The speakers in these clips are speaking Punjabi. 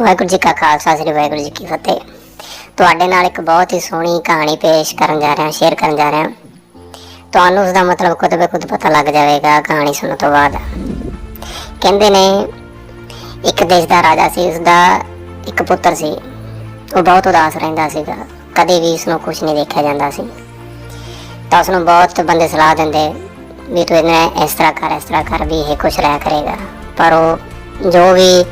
ਵਾਹਿਗੁਰੂ ਜੀ ਕਾ ਖਾਲਸਾ, ਸ੍ਰੀ ਵਾਹਿਗੁਰੂ ਜੀ ਕੀ ਫਤਿਹ। ਤੁਹਾਡੇ ਨਾਲ ਇੱਕ ਬਹੁਤ ਹੀ ਸੋਹਣੀ ਕਹਾਣੀ ਪੇਸ਼ ਕਰਨ ਜਾ ਰਿਹਾ, ਸ਼ੇਅਰ ਕਰਨ ਜਾ ਰਿਹਾ। ਤੁਹਾਨੂੰ ਉਸ ਦਾ ਮਤਲਬ ਖੁਦ ਬੇ ਖੁਦ ਪਤਾ ਲੱਗ ਜਾਵੇਗਾ ਕਹਾਣੀ ਸੁਣਨ ਤੋਂ ਬਾਅਦ। ਕਹਿੰਦੇ ਨੇ, ਇੱਕ ਦੇਸ਼ ਦਾ ਰਾਜਾ ਸੀ ਉਸ ਦਾ ਇੱਕ ਪੁੱਤਰ ਸੀ। ਉਹ ਬਹੁਤ ਉਦਾਸ ਰਹਿੰਦਾ ਸੀਗਾ, ਕਦੇ ਵੀ ਉਸ ਨੂੰ ਖੁਸ਼ ਨਹੀਂ ਦੇਖਿਆ ਜਾਂਦਾ ਸੀ। ਤਾਂ ਉਸ ਨੂੰ ਬਹੁਤ ਬੰਦੇ ਸਲਾਹ ਦਿੰਦੇ ਵੀ ਤੂੰ ਇਹਨੇ ਇਸ ਤਰ੍ਹਾਂ ਕਰ, ਇਸ ਤਰ੍ਹਾਂ ਕਰ, ਵੀ ਇਹ ਖੁਸ਼ ਰਹਿ ਕਰੇਗਾ। ਪਰ ਉਹ ਜੋ ਵੀ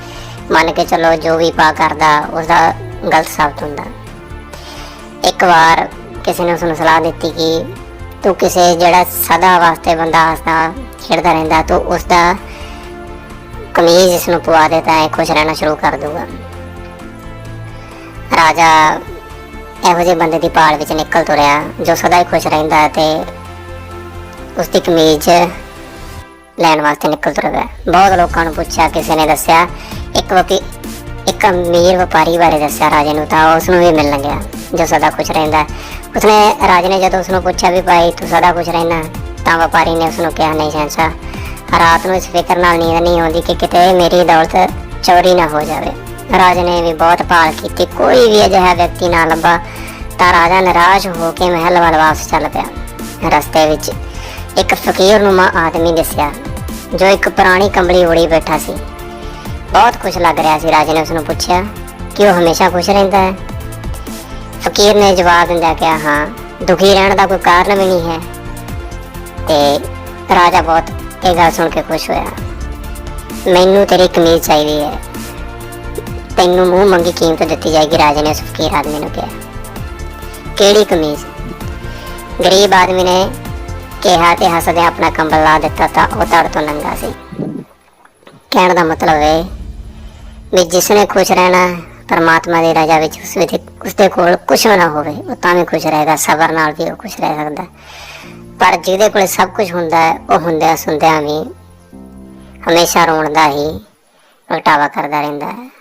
ਮੰਨ ਕੇ ਚੱਲੋ ਜੋ ਵੀ ਪਾ ਕਰਦਾ ਉਸ ਦਾ ਗਲਤ ਸਾਬਤ ਹੁੰਦਾ। ਇੱਕ ਵਾਰ ਕਿਸੇ ਨੇ ਉਸ ਨੂੰ ਸਲਾਹ ਦਿੱਤੀ ਕਿ ਤੂੰ ਕਿਸੇ ਜਿਹੜਾ ਸਦਾ ਵਾਸਤੇ ਬੰਦਾ ਹੱਸਦਾ, ਖੇਡਦਾ ਰਹਿੰਦਾ, ਤੂੰ ਉਸ ਦਾ ਕਮੀਜ਼ ਇਸ ਨੂੰ ਪਵਾ ਦੇ ਤਾਂ ਇਹ ਖੁਸ਼ ਰਹਿਣਾ ਸ਼ੁਰੂ ਕਰ ਦੂਗਾ ਰਾਜਾ ਇਹੋ ਜਿਹੇ ਬੰਦੇ ਦੀ ਪਾਲ ਵਿੱਚ ਨਿਕਲ ਤੁਰਿਆ, ਜੋ ਸਦਾ ਹੀ ਖੁਸ਼ ਰਹਿੰਦਾ ਤੇ ਉਸ ਦੀ ਕਮੀਜ਼ ਲੈਣ ਵਾਸਤੇ ਨਿਕਲ ਤੁਰ ਗਿਆ। ਬਹੁਤ ਲੋਕਾਂ ਨੂੰ ਪੁੱਛਿਆ, ਕਿਸੇ ਨੇ ਦੱਸਿਆ ਇੱਕ ਵਕੀ ਇੱਕ ਅਮੀਰ ਵਪਾਰੀ ਬਾਰੇ ਦੱਸਿਆ ਰਾਜੇ ਨੂੰ, ਤਾਂ ਉਸ ਨੂੰ ਵੀ ਮਿਲਣ ਗਿਆ ਜੋ ਸਦਾ ਖੁਸ਼ ਰਹਿੰਦਾ ਉਸਨੇ, ਰਾਜੇ ਨੇ ਜਦੋਂ ਉਸ ਨੂੰ ਪੁੱਛਿਆ ਵੀ ਭਾਈ ਤੂੰ ਸਦਾ ਖੁਸ਼ ਰਹਿਣਾ ਤਾਂ ਵਪਾਰੀ ਨੇ ਉਸ ਨੂੰ ਕਿਹਾ, ਨਹੀਂ ਸ਼ਹਿਨशाह ਰਾਤ ਨੂੰ ਇਸ ਫਿਕਰ ਨਾਲ ਨੀਂਦ ਨਹੀਂ ਆਉਂਦੀ ਕਿ ਕਿਤੇ ਮੇਰੀ ਦੌਲਤ ਚੋਰੀ ਨਾ ਹੋ ਜਾਵੇ। ਰਾਜੇ ਨੇ ਵੀ ਬਹੁਤ ਭਾਲ ਕੀਤੀ, ਕੋਈ ਵੀ ਅਜਿਹਾ ਵਿਅਕਤੀ ਨਾ ਲੱਭਾ, ਤਾਂ ਰਾਜਾ ਨਿਰਾਸ਼ ਹੋ ਕੇ ਮਹਿਲ ਵੱਲ ਵਾਪਸ ਚੱਲ ਪਿਆ। ਰਸਤੇ ਵਿੱਚ ਇੱਕ ਫਕੀਰ ਨੂਮਾ ਆਦਮੀ ਦਿਸਿਆ, ਜੋ ਇੱਕ ਪੁਰਾਣੀ ਕੰਬਲੀ ਓੜੀ ਬੈਠਾ ਸੀ। ਬਹੁਤ ਖੁਸ਼ ਲੱਗ ਰਿਹਾ ਸੀ, ਰਾਜੇ ਨੇ ਉਸ ਨੂੰ ਪੁੱਛਿਆ ਕਿ ਉਹ ਹਮੇਸ਼ਾ ਖੁਸ਼ ਰਹਿੰਦਾ ਹੈ। ਫਕੀਰ ਨੇ ਜਵਾਬ ਦਿੰਦਾ ਕਿਹਾ, ਹਾਂ, ਦੁਖੀ ਰਹਿਣ ਦਾ ਕੋਈ ਕਾਰਨ ਵੀ ਨਹੀਂ ਹੈ। ਤੇ ਰਾਜਾ ਬਹੁਤ ਇਹ ਗੱਲ ਸੁਣ ਕੇ ਖੁਸ਼ ਹੋਇਆ। ਮੈਨੂੰ ਤੇਰੀ ਕਮੀਜ਼ ਚਾਹੀਦੀ ਹੈ। ਤੈਨੂੰ ਮੂੰਹ ਮੰਗੀ ਕੀਮਤ ਦਿੱਤੀ ਜਾਏਗੀ, ਰਾਜੇ ਨੇ ਉਸ ਫਕੀਰ ਆਦਮੀ ਨੂੰ ਕਿਹਾ। ਕਿਹੜੀ ਕਮੀਜ਼ ਗਰੀਬ ਆਦਮੀ ਨੇ ਕਿਹਾ ਤੇ ਹੱਸਦੇ ਆਪਣਾ ਕੰਬਲ ਲਾ ਦਿੱਤਾ ਤਾਂ ਉਹ ਤੜ ਤੋਂ ਨੰਗਾ ਸੀ। ਕਹਿਣ ਦਾ ਮਤਲਬ ਹੈ ਵੀ ਜਿਸ ਨੇ ਖੁਸ਼ ਰਹਿਣਾ ਹੈ, ਪਰਮਾਤਮਾ ਦੀ ਰਜ਼ਾ ਵਿੱਚ ਉਸ ਵਿੱਚ ਉਸਦੇ ਕੋਲ ਕੁਝ ਨਾ ਹੋਵੇ ਉਹ ਤਾਂ ਵੀ ਖੁਸ਼ ਰਹੇਗਾ ਸਬਰ ਨਾਲ ਵੀ ਉਹ ਖੁਸ਼ ਰਹਿ ਸਕਦਾ। ਪਰ ਜਿਹਦੇ ਕੋਲ ਸਭ ਕੁਝ ਹੁੰਦਾ ਹੈ ਉਹ ਹੁੰਦਿਆਂ ਸੁਣਦਿਆਂ ਵੀ ਹਮੇਸ਼ਾ ਰੋਣ ਦਾ ਹੀ ਪ੍ਰਗਟਾਵਾ ਕਰਦਾ ਰਹਿੰਦਾ ਹੈ।